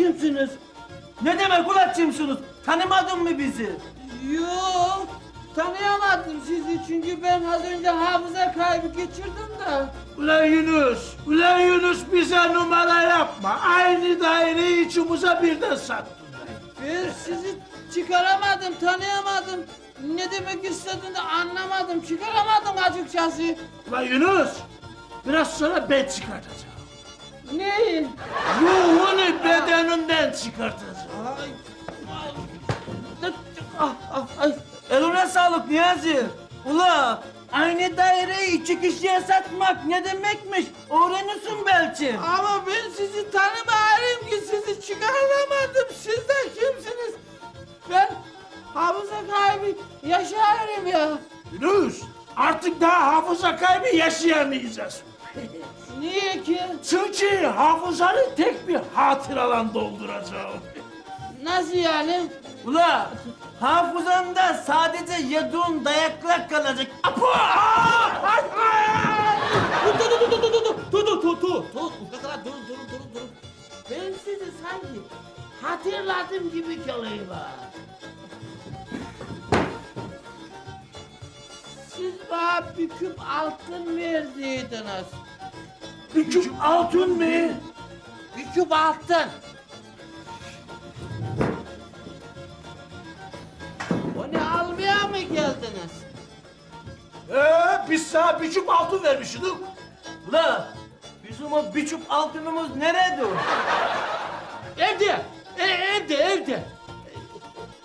kimsiniz? Ne demek ulan kimsiniz? Tanımadın mı bizi? Yok. Tanıyamadım sizi çünkü ben az önce hafıza kaybı geçirdim de. Ulan Yunus, ulan Yunus bize numara yapma. Aynı daireyi içimize birden sattın. Ben sizi çıkaramadım, tanıyamadım. Ne demek istediğini de anlamadım, çıkaramadım açıkçası. Ulan Yunus, biraz sonra ben çıkartacağım. Neyin? Ruhunu bedeninden çıkartacağım. Ay, ay, ah, ah, ay. Eline sağlık Niyazi. Ula aynı daireyi iki kişiye satmak ne demekmiş? Öğrenirsin belki. Ama ben sizi tanımıyorum ki sizi çıkaramadım. Siz de kimsiniz? Ben hafıza kaybı yaşarım ya. Yunus, artık daha hafıza kaybı yaşayamayacağız. Niye ki? Çünkü hafızanı tek bir hatıralan dolduracağım. Nasıl yani? Ula hafızanda sadece yediğin dayaklar kalacak. Apo! Dur dur dur dur dur dur dur dur dur dur dur dur durun durun durun. Ben sizi sanki hatırladım gibi geliyor bana. Siz bana bir küp altın verdiydiniz. Bir küp altın mı? Bir küp altın. Onu almaya mı geldiniz? Ee, biz sana bir küp altın vermiştik. Ula bizim o bir çup altınımız nerede? Evde, e, evde, evde.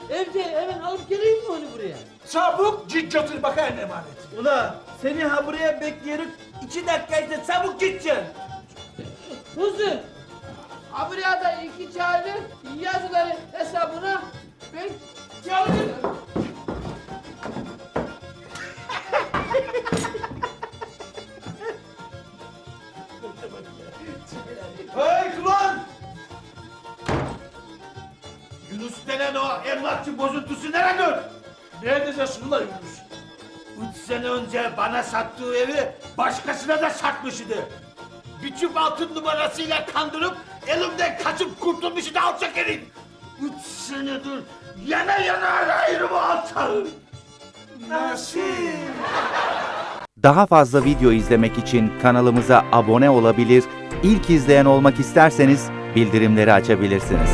Evde, hemen alıp geleyim mi onu buraya? Çabuk git götür bakayım emaneti. Ula seni ha buraya bekleyelim. iki dakika işte çabuk gideceksin. Hızlı. Ha buraya da iki çaylı yazıları hesabına ben çalıyorum. Hey ulan! Yunus denen o emlakçı bozuntusu nerede? Neredesin ulan Yunus? Üç sene önce bana sattığı evi başkasına da satmıştı. Bir çup altın numarasıyla kandırıp elimden kaçıp kurtulmuştu alçak herif. Üç senedir yana yana arayırım o alçağı. Nasıl? Daha fazla video izlemek için kanalımıza abone olabilir, ilk izleyen olmak isterseniz bildirimleri açabilirsiniz.